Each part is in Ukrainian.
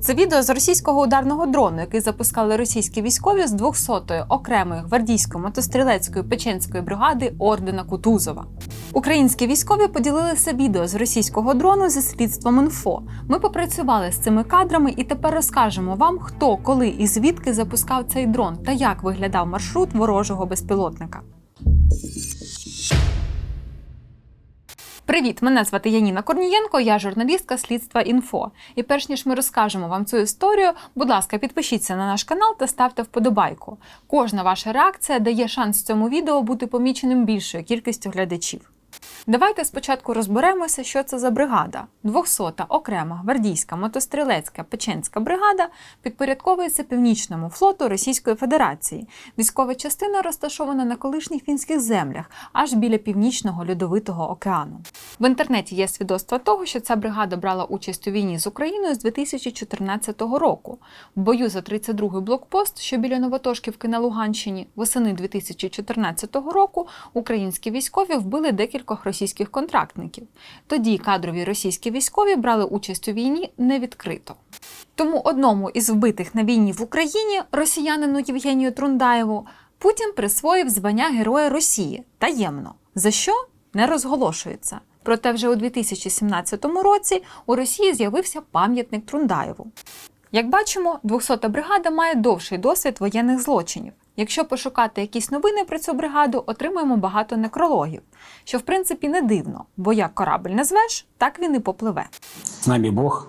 Це відео з російського ударного дрону, який запускали російські військові з 200-ї окремої гвардійської мотострілецької печенської бригади ордена Кутузова. Українські військові поділилися відео з російського дрону зі слідством інфо. Ми попрацювали з цими кадрами і тепер розкажемо вам, хто, коли і звідки запускав цей дрон та як виглядав маршрут ворожого безпілотника. Привіт, мене звати Яніна Корнієнко, я журналістка слідства інфо. І перш ніж ми розкажемо вам цю історію, будь ласка, підпишіться на наш канал та ставте вподобайку. Кожна ваша реакція дає шанс цьому відео бути поміченим більшою кількістю глядачів. Давайте спочатку розберемося, що це за бригада. 200-та окрема гвардійська мотострілецька печенська бригада підпорядковується північному флоту Російської Федерації. Військова частина розташована на колишніх фінських землях, аж біля північного льодовитого океану. В інтернеті є свідоцтва того, що ця бригада брала участь у війні з Україною з 2014 року. В бою за 32-й блокпост, що біля Новотошківки на Луганщині, восени 2014 року українські військові вбили декількох російських контрактників. Тоді кадрові російські військові брали участь у війні не відкрито. Тому одному із вбитих на війні в Україні, росіянину Євгенію Трундаєву, Путін присвоїв звання Героя Росії таємно. За що не розголошується. Проте вже у 2017 році у Росії з'явився пам'ятник Трундаєву. Як бачимо, 200-та бригада має довший досвід воєнних злочинів. Якщо пошукати якісь новини про цю бригаду, отримаємо багато некрологів, що в принципі не дивно, бо як корабль назвеш, так він і попливе. З нами Бог.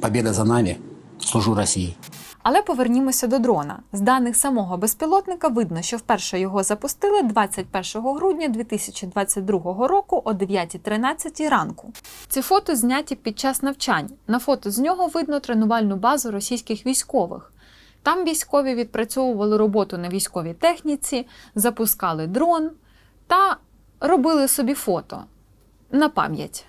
побіда за нами. Служу России. Але повернімося до дрона. З даних самого безпілотника видно, що вперше його запустили 21 грудня 2022 року о 9.13 ранку. Ці фото зняті під час навчань. На фото з нього видно тренувальну базу російських військових. Там військові відпрацьовували роботу на військовій техніці, запускали дрон та робили собі фото на пам'ять.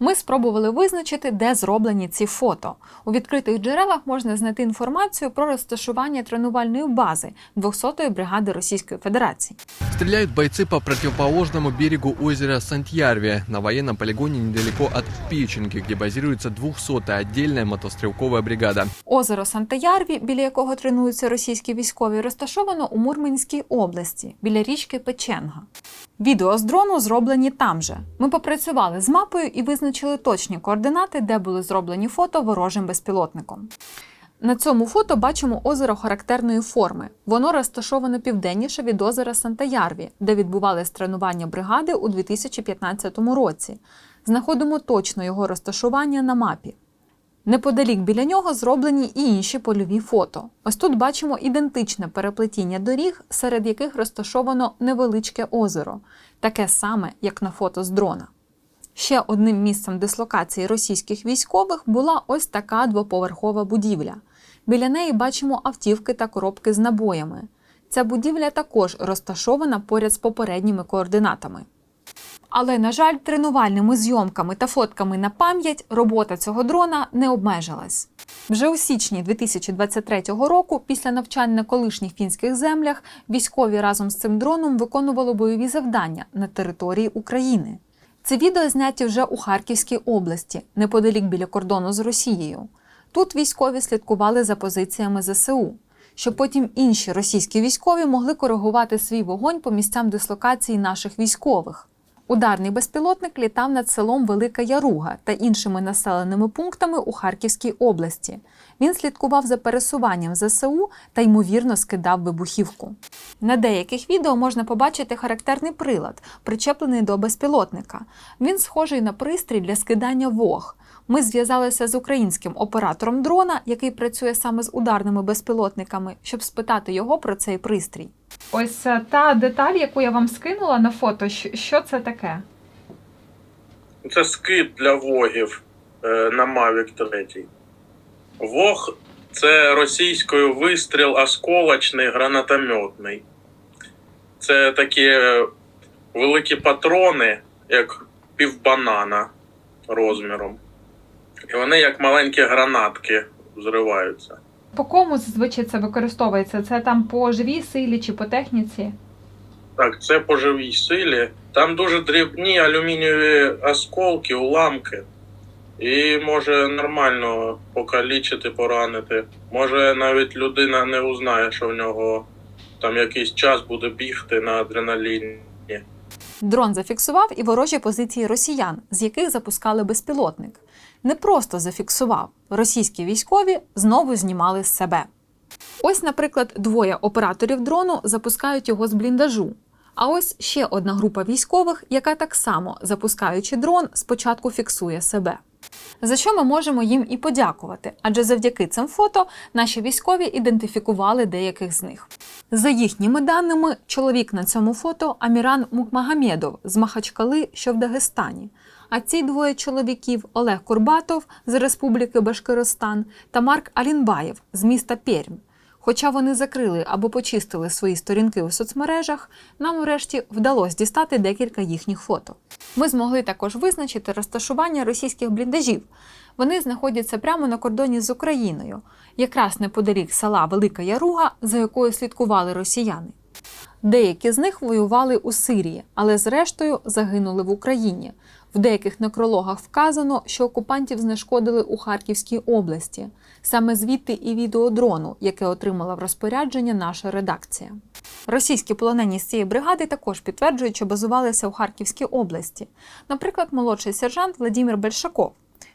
Ми спробували визначити, де зроблені ці фото. У відкритих джерелах можна знайти інформацію про розташування тренувальної бази 200-ї бригади Російської Федерації. Стреляют бойцы по противоположному берегу озера Сантьярве на военном полигоне недалеко от Печенки, где базируется 200-я отдельная мотострелковая бригада. Озеро Сантаярві, біля якого тренуються російські військові, розташовано у Мурманській області, біля річки Печенга. Відео з дрону зроблені там же. Ми попрацювали з мапою і визначили точні координати, де були зроблені фото ворожим безпілотником. На цьому фото бачимо озеро характерної форми. Воно розташоване південніше від озера Сантаярві, де відбувались тренування бригади у 2015 році. Знаходимо точно його розташування на мапі. Неподалік біля нього зроблені і інші польові фото. Ось тут бачимо ідентичне переплетіння доріг, серед яких розташовано невеличке озеро, таке саме, як на фото з дрона. Ще одним місцем дислокації російських військових була ось така двоповерхова будівля. Біля неї бачимо автівки та коробки з набоями. Ця будівля також розташована поряд з попередніми координатами. Але, на жаль, тренувальними зйомками та фотками на пам'ять робота цього дрона не обмежилась. Вже у січні 2023 року, після навчань на колишніх фінських землях, військові разом з цим дроном виконували бойові завдання на території України. Це відео зняті вже у Харківській області, неподалік біля кордону з Росією. Тут військові слідкували за позиціями ЗСУ, щоб потім інші російські військові могли коригувати свій вогонь по місцям дислокації наших військових. Ударний безпілотник літав над селом Велика Яруга та іншими населеними пунктами у Харківській області. Він слідкував за пересуванням ЗСУ та ймовірно скидав вибухівку. На деяких відео можна побачити характерний прилад, причеплений до безпілотника. Він схожий на пристрій для скидання вог. Ми зв'язалися з українським оператором дрона, який працює саме з ударними безпілотниками, щоб спитати його про цей пристрій. Ось е, та деталь, яку я вам скинула на фото, що це таке? Це скид для вогів е, на Mavic 3. Вог це російською вистріл осколочний гранатометний. Це такі е, великі патрони, як півбанана розміром. І вони як маленькі гранатки взриваються. По кому зазвичай це використовується? Це там по живій силі чи по техніці? Так, це по живій силі. Там дуже дрібні алюмінієві осколки, уламки. і може нормально покалічити, поранити. Може навіть людина не узнає, що в нього там якийсь час буде бігти на адреналіні. Дрон зафіксував і ворожі позиції росіян, з яких запускали безпілотник. Не просто зафіксував, російські військові знову знімали з себе. Ось, наприклад, двоє операторів дрону запускають його з бліндажу. А ось ще одна група військових, яка так само, запускаючи дрон, спочатку фіксує себе. За що ми можемо їм і подякувати, адже завдяки цим фото наші військові ідентифікували деяких з них. За їхніми даними, чоловік на цьому фото Аміран Мукмагомедов з Махачкали, що в Дагестані. А ці двоє чоловіків Олег Курбатов з Республіки Башкиростан та Марк Алінбаєв з міста Пермь. Хоча вони закрили або почистили свої сторінки у соцмережах, нам врешті вдалося дістати декілька їхніх фото. Ми змогли також визначити розташування російських бліндажів. Вони знаходяться прямо на кордоні з Україною, якраз неподалік села Велика Яруга, за якою слідкували росіяни. Деякі з них воювали у Сирії, але зрештою загинули в Україні. В деяких некрологах вказано, що окупантів знешкодили у Харківській області. Саме звідти і відео дрону, яке отримала в розпорядження наша редакція. Російські полонені з цієї бригади також підтверджують, що базувалися у Харківській області. Наприклад, молодший сержант Владимир Бельшаков.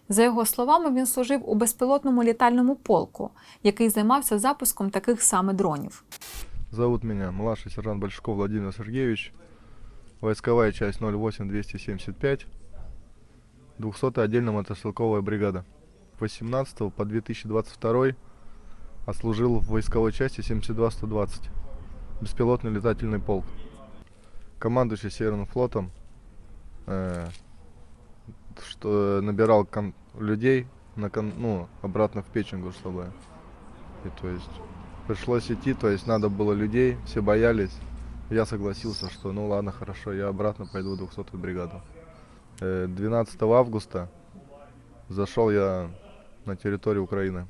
За його словами, він служив у безпілотному літальному полку, який займався запуском таких саме дронів. Зовут меня младший сержант Большаков Владимир Сергеевич. Войсковая часть 08275. 200 отдельная мотострелковая бригада. 18 по 2022 отслужил в войсковой части 72120. Беспилотный летательный полк. Командующий Северным флотом, э, что набирал людей на кон- ну, обратно в Печенгу, чтобы и то есть пришлось идти, то есть надо было людей, все боялись. Я согласился, что ну ладно, хорошо, я обратно пойду в 200 бригаду. Э, 12 августа зашел я на территорию Украины,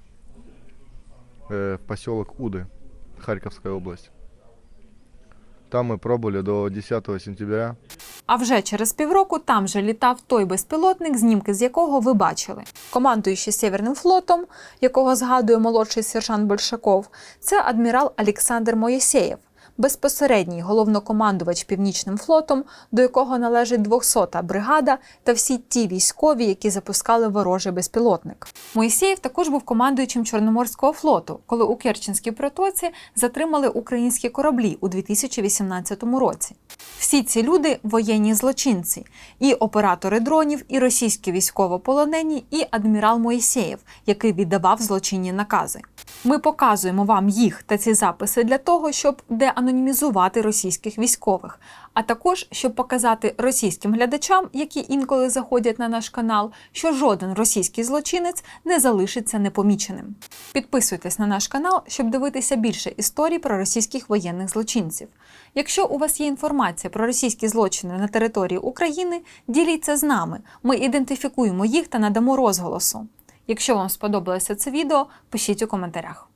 э, в поселок Уды, Харьковская область. Там мы пробыли до 10 сентября. А вже через півроку там же літав той безпілотник, знімки з якого ви бачили. Командуючий Сєвєрним флотом, якого згадує молодший сержант Большаков, це адмірал Олександр Моєсєєв, безпосередній головнокомандувач Північним флотом, до якого належить 200-та бригада та всі ті військові, які запускали ворожий безпілотник. Моїсеєв також був командуючим Чорноморського флоту, коли у Керченській протоці затримали українські кораблі у 2018 році. Всі ці люди воєнні злочинці, і оператори дронів, і російські військовополонені, і адмірал Моїсеєв, який віддавав злочинні накази. Ми показуємо вам їх та ці записи для того, щоб деанонімізувати російських військових, а також щоб показати російським глядачам, які інколи заходять на наш канал, що жоден російський злочинець не залишиться непоміченим. Підписуйтесь на наш канал, щоб дивитися більше історій про російських воєнних злочинців. Якщо у вас є інформація про російські злочини на території України, діліться з нами. Ми ідентифікуємо їх та надамо розголосу. Якщо вам сподобалося це відео, пишіть у коментарях.